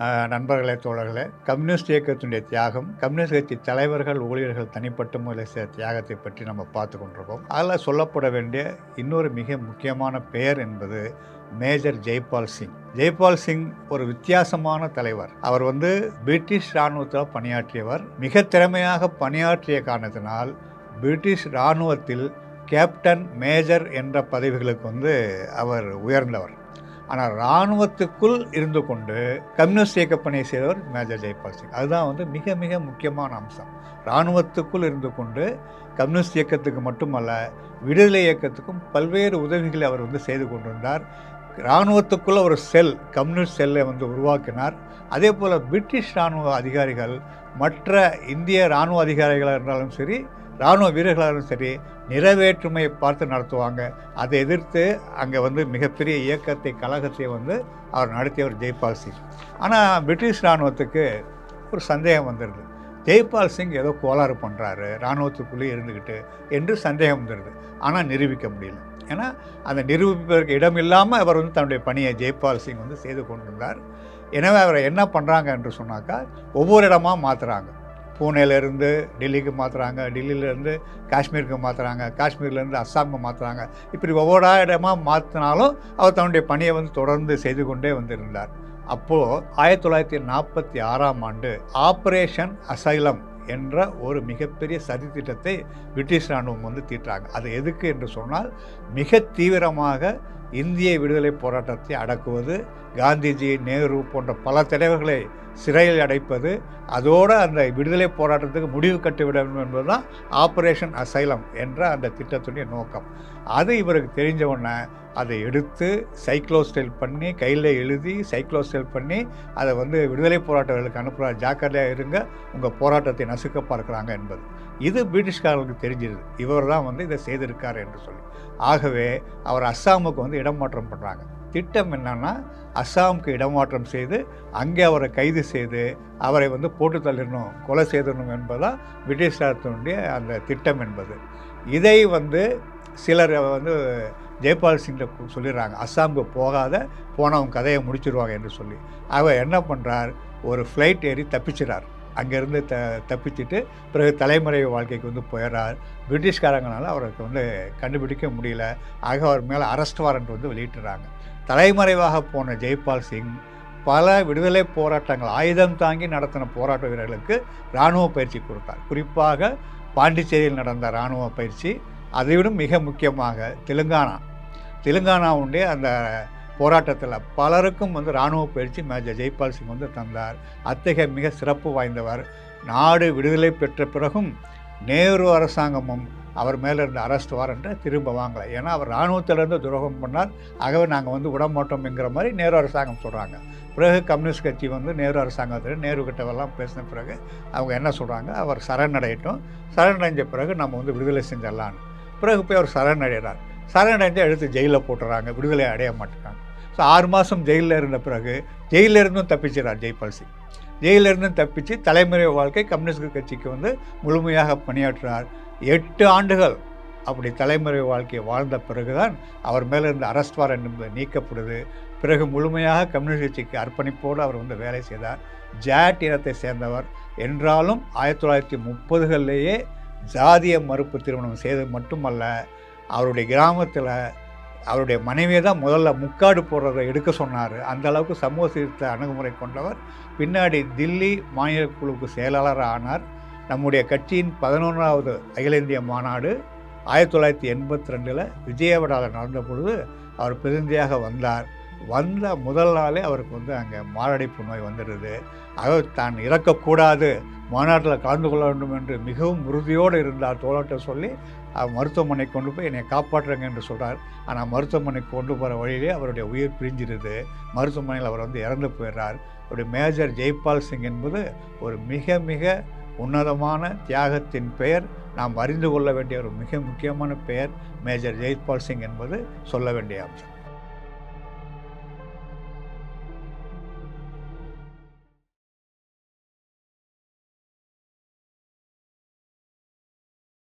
நண்பர்களே தோழர்களே கம்யூனிஸ்ட் இயக்கத்தினுடைய தியாகம் கம்யூனிஸ்ட் கட்சி தலைவர்கள் ஊழியர்கள் தனிப்பட்ட முறையில் செய்த தியாகத்தை பற்றி நம்ம பார்த்து கொண்டிருக்கோம். அதில் சொல்லப்பட வேண்டிய இன்னொரு மிக முக்கியமான பெயர் என்பது மேஜர் ஜெய்பால் சிங். ஜெய்பால் சிங் ஒரு வித்தியாசமான தலைவர். அவர் வந்து பிரிட்டிஷ் இராணுவத்தில் பணியாற்றியவர். மிக திறமையாக பணியாற்றிய காரணத்தினால் பிரிட்டிஷ் இராணுவத்தில் கேப்டன் மேஜர் என்ற பதவிகளுக்கு வந்து அவர் உயர்ந்தவர். ஆனால் இராணுவத்துக்குள் இருந்து கொண்டு கம்யூனிஸ்ட் இயக்க பணியை செய்தவர் மேஜர் ஜெய்பால் சிங். அதுதான் வந்து மிக மிக முக்கியமான அம்சம். இராணுவத்துக்குள் இருந்து கொண்டு கம்யூனிஸ்ட் இயக்கத்துக்கு மட்டுமல்ல விடுதலை இயக்கத்துக்கும் பல்வேறு உதவிகளை அவர் வந்து செய்து கொண்டிருந்தார். இராணுவத்துக்குள்ள ஒரு செல் கம்யூனிஸ்ட் செல்லை வந்து உருவாக்கினார். அதே போல் பிரிட்டிஷ் இராணுவ அதிகாரிகள் மற்ற இந்திய இராணுவ அதிகாரிகளாக இருந்தாலும் சரி இராணுவ வீரர்களாலும் சரி நிறைவேற்றுமையை பார்த்து நடத்துவாங்க. அதை எதிர்த்து அங்கே வந்து மிகப்பெரிய இயக்கத்தை கழகத்தை வந்து அவர் நடத்தியவர் ஜெய்பால் சிங். ஆனால் பிரிட்டிஷ் இராணுவத்துக்கு ஒரு சந்தேகம் வந்துடுது ஜெய்பால் சிங் ஏதோ கோளாறு பண்ணுறாரு இராணுவத்துக்குள்ளே இருந்துக்கிட்டு என்று சந்தேகம் வந்துடுது ஆனால் நிரூபிக்க முடியல. ஏன்னா அந்த நிரூபிப்பதற்கு இடம் இல்லாமல் அவர் வந்து தன்னுடைய பணியை ஜெய்பால் சிங் வந்து செய்து கொண்டிருந்தார். எனவே அவரை என்ன பண்ணுறாங்க என்று சொன்னாக்கா ஒவ்வொரு இடமாக மாற்றுறாங்க பூனேலேருந்து டெல்லிக்கு மாற்றுறாங்க டெல்லியிலேருந்து காஷ்மீருக்கு மாற்றுறாங்க காஷ்மீர்லேருந்து அஸ்ஸாமுக்கு மாற்றுறாங்க இப்படி ஒவ்வொரு இடமா மாற்றினாலும் அவர் தன்னுடைய பணியை வந்து தொடர்ந்து செய்து கொண்டே வந்திருந்தார். அப்போது ஆயிரத்தி தொள்ளாயிரத்தி நாற்பத்தி ஆறாம் ஆண்டு ஆப்ரேஷன் அசைலம் என்ற ஒரு மிகப்பெரிய சதித்திட்டத்தை பிரிட்டிஷ் இராணுவம் வந்து தீட்டுறாங்க. அது எதுக்கு என்று சொன்னால் மிக தீவிரமாக இந்திய விடுதலை போராட்டத்தை அடக்குவது காந்திஜி நேரு போன்ற பல தலைவர்களை சிறையில் அடைப்பது அதோடு அந்த விடுதலை போராட்டத்துக்கு முடிவு கட்டிவிட வேண்டும் என்பதுதான் ஆப்ரேஷன் அசைலம் என்ற அந்த திட்டத்துடைய நோக்கம். அது இவருக்கு தெரிஞ்ச உடனே அதை எடுத்து சைக்ளோஸ்டைல் பண்ணி கையில் எழுதி சைக்ளோஸ்டைல் பண்ணி அதை வந்து விடுதலை போராட்டங்களுக்கு அனுப்புகிற ஜாக்கிரதையாக இருங்க உங்கள் போராட்டத்தை நசுக்க பார்க்குறாங்க என்பது. இது பிரிட்டிஷ்காரர்களுக்கு தெரிஞ்சிருது. இவர் தான் வந்து இதை செய்திருக்கார் என்று சொல்லி. ஆகவே அவர் அஸ்ஸாமுக்கு வந்து இடமாற்றம் பண்ணுறாங்க திட்டம் என்னன்னா அஸ்ஸாமுக்கு இடமாற்றம் செய்து அங்கே அவரை கைது செய்து அவரை வந்து போட்டு தள்ளிடணும் கொலை செய்திடணும் என்பதுதான் பிரிட்டிஷ்காரத்தினுடைய அந்த திட்டம் என்பது. இதை வந்து சிலர் வந்து ஜெய்பால் சிங்கிட்ட சொல்லிடுறாங்க அஸ்ஸாமுக்கு போகாத போனவங்க கதையை முடிச்சிருவாங்க என்று சொல்லி. அவர் என்ன பண்ணுறார் ஒரு ஃப்ளைட் ஏறி தப்பிச்சிறார். அங்கேருந்து த தப்பிச்சுட்டு பிறகு தலைமுறை வாழ்க்கைக்கு வந்து போயிடுறார் பிரிட்டிஷ்காரங்களால் அவருக்கு வந்து கண்டுபிடிக்க முடியல. ஆக அவர் மேலே அரெஸ்ட் வாரண்ட் வந்து வெளியிட்டுறாங்க. தலைமறைவாக போன ஜெய்பால் சிங் பல விடுதலை போராட்டங்கள் ஆயுதம் தாங்கி நடத்தின போராட்ட வீரர்களுக்கு இராணுவ பயிற்சி கொடுத்தார். குறிப்பாக பாண்டிச்சேரியில் நடந்த இராணுவ பயிற்சி அதைவிட மிக முக்கியமாக தெலுங்கானா. தெலுங்கானாவுடைய அந்த போராட்டத்தில் பலருக்கும் வந்து இராணுவ பயிற்சி மேஜர் ஜெய்பால் சிங் வந்து தந்தார். அத்தகைய மிக சிறப்பு வாய்ந்தவர். நாடு விடுதலை பெற்ற பிறகும் நேரு அரசாங்கமும் அவர் மேலே இருந்த அரெஸ்ட் வாரண்ட்டை திரும்ப வாங்கலை. ஏன்னா அவர் இராணுவத்திலேருந்து துரோகம் பண்ணார். ஆகவே நாங்கள் வந்து விடமாட்டோம்ங்கிற மாதிரி நேரு அரசாங்கம் சொல்கிறாங்க பிறகு கம்யூனிஸ்ட் கட்சி வந்து நேரு அரசாங்கத்தில் நேரு கிட்டவெல்லாம் பேசின பிறகு அவங்க என்ன சொல்கிறாங்க அவர் சரணடையட்டும். சரணடைஞ்ச பிறகு நம்ம வந்து விடுதலை செஞ்சிடலான்னு பிறகு போய் அவர் சரணடைகிறார். சரணடைந்து எடுத்து ஜெயிலில் போட்டுறாங்க. விடுதலை அடைய மாட்டேறாங்க. ஸோ ஆறு மாதம் ஜெயிலில் இருந்த பிறகு ஜெயிலில் இருந்தும் தப்பிச்சிடறார் ஜெய்பால் சிங் ஜெயிலிருந்தும் தப்பித்து தப்பிச்சு தலைமுறை வாழ்க்கை கம்யூனிஸ்ட் கட்சிக்கு வந்து முழுமையாக பணியாற்றினார். எட்டு ஆண்டுகள் அப்படி தலைமுறை வாழ்க்கையை வாழ்ந்த பிறகுதான் அவர் மேலே இருந்த அரெஸ்ட் வாரண்ட் என்பது நீக்கப்படுது. பிறகு முழுமையாக கம்யூனிஸ்ட் கட்சிக்கு அர்ப்பணிப்போடு அவர் வந்து வேலை செய்தார். ஜாட் இனத்தை சேர்ந்தவர். என்றாலும் ஆயிரத்தி தொள்ளாயிரத்தி முப்பதுகளிலேயே ஜாதிய மறுப்பு திருமணம் செய்தது மட்டுமல்ல அவருடைய கிராமத்தில் அவருடைய மனைவியை தான் முதல்ல முக்காடு போடுறதை எடுக்க சொன்னார். அந்த அளவுக்கு சமூக சீர்த்த அணுகுமுறை கொண்டவர். பின்னாடி தில்லி மாநில குழுவுக்கு செயலாளர் ஆனார். நம்முடைய கட்சியின் பதினொன்றாவது அகில இந்திய மாநாடு ஆயிரத்தி தொள்ளாயிரத்தி எண்பத்தி ரெண்டில் விஜயவாடாவில் நடந்த பொழுது அவர் பிரதிநிதியாக வந்தார். வந்த முதல் நாளே அவருக்கு வந்து அங்கே மாரடைப்பு நோய் வந்துடுது. ஆக தான் இறக்கக்கூடாது. மாநாட்டில் கலந்து கொள்ள வேண்டும் என்று மிகவும் உறுதியோடு இருந்தார் தோழர்கிட்ட சொல்லி மருத்துவமனை கொண்டு போய் என்னை காப்பாற்றுங்க என்று சொல்கிறார் ஆனால் மருத்துவமனைக்கு கொண்டு போகிற வழியிலே அவருடைய உயிர் பிரிஞ்சிருது மருத்துவமனையில் அவர் வந்து இறந்து போயிடுறார். அவருடைய மேஜர் ஜெய்பால் சிங் என்பது ஒரு மிக மிக உன்னதமான தியாகத்தின் பெயர். நாம் அறிந்து கொள்ள வேண்டிய ஒரு மிக முக்கியமான பெயர். மேஜர் ஜெய்பால் சிங் என்பது சொல்ல வேண்டிய அம்சம்.